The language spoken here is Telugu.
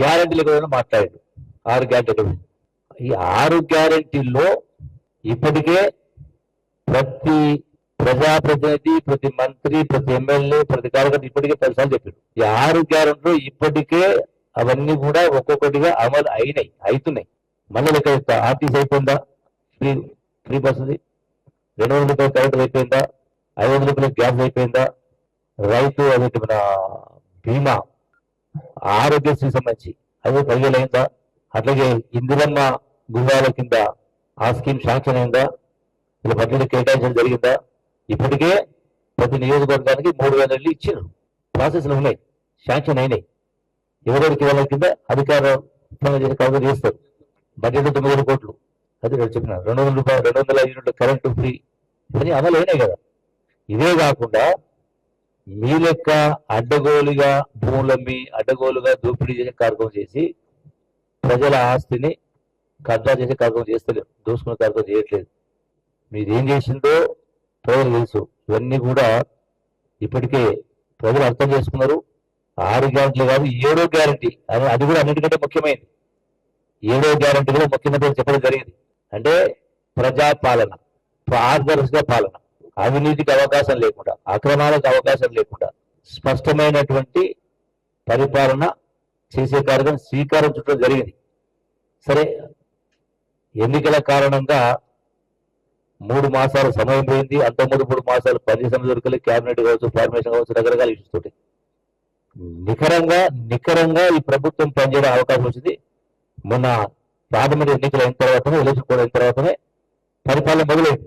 గ్యారంటీల గురించి మాట్లాడాడు. ఆరు గ్యారంటీలు. ఈ ఆరు గ్యారంటీల్లో ఇప్పటికే ప్రతి ప్రజాప్రతినిధి ప్రతి మంత్రి ప్రతి ఎమ్మెల్యే ప్రతి కార్యకర్త ఇప్పటికే పదిసార్లు చెప్పాడు. ఈ ఆరు గ్యారెంటీలు ఇప్పటికే అవన్నీ కూడా ఒక్కొక్కటిగా అమలు అయినాయి అవుతున్నాయి మళ్ళీ లెక్క ఆర్టీసీ అయిపోయిందా? ఫ్రీ ఫ్రీ బస్సుది రెండు వందల రూపాయల కరెంటు అయిపోయిందా? ఐదు వందల రూపాయల గ్యాస్ అయిపోయిందా? రైతు అదే మన బీమా ఆరోగ్యశ్రీ సంబంధించి. అదే పదివేలు అయిందా అట్లాగే ఇందిరమ్మ గుహాల కింద ఆ స్కీమ్ శాంక్షన్ అయిందా? ఇలా బడ్జెట్ కేటాయించడం జరిగిందా? ఇప్పటికే ప్రతి నియోజకవర్గానికి మూడు వేల ఇళ్ళు ఇచ్చారు. ప్రాసెస్లు ఉన్నాయి. శాంక్షన్ అయినాయి. ఎవరెవరికి వాళ్ళ కింద అధికార చేసి కవర్ చేస్తారు. బడ్జెట్ తొమ్మిది వేల కోట్లు. అది నేను చెప్పిన రెండు వందల రూపాయలు రెండు వందల యూనిట్ల కరెంటు ఫ్రీ ఇవన్నీ అమలు అయినాయి కదా. ఇదే కాకుండా మీ లెక్క అడ్డగోలుగా భూములమ్మి అడ్డగోలుగా దోపిడీ చేసే కార్యక్రమం చేసి ప్రజల ఆస్తిని కబ్జా చేసే కార్యక్రమం చేస్తలేదు దోసుకునే కార్యక్రమం చేయట్లేదు. మీరు ఏం చేసిందో ప్రజలు తెలుసు. ఇవన్నీ కూడా ఇప్పటికే ప్రజలు అర్థం చేసుకున్నారు. ఆరు గ్యారెంటీలు కాదు ఏడో గ్యారంటీ. అది అది కూడా అన్నిటికంటే ముఖ్యమైనది. ఏడో గ్యారంటీ కూడా ముఖ్యమంత్రి చెప్పడం జరిగింది. అంటే ప్రజాపాలన పారదర్శక పాలన. అవినీతికి అవకాశం లేకుండా అక్రమాలకు అవకాశం లేకుండా స్పష్టమైనటువంటి పరిపాలన చేసే కార్యక్రమం స్వీకారం చుట్టూ జరిగింది. సరే ఎన్నికల కారణంగా మూడు మాసాలు సమయం పోయింది. అంత మూడు మూడు మాసాలు పది సమయం క్యాబినెట్ కావచ్చు ఫార్మేషన్ కావచ్చు రకరకాల ఇష్యూస్ తోటి. నిఖరంగా నిఖరంగా ఈ ప్రభుత్వం పనిచేయడం అవకాశం వచ్చింది. మొన్న పార్లమెంట్ ఎన్నికలు అయిన తర్వాతనే ఎలక్షన్ కూడా అయిన తర్వాతనే పరిపాలన మొదలైంది.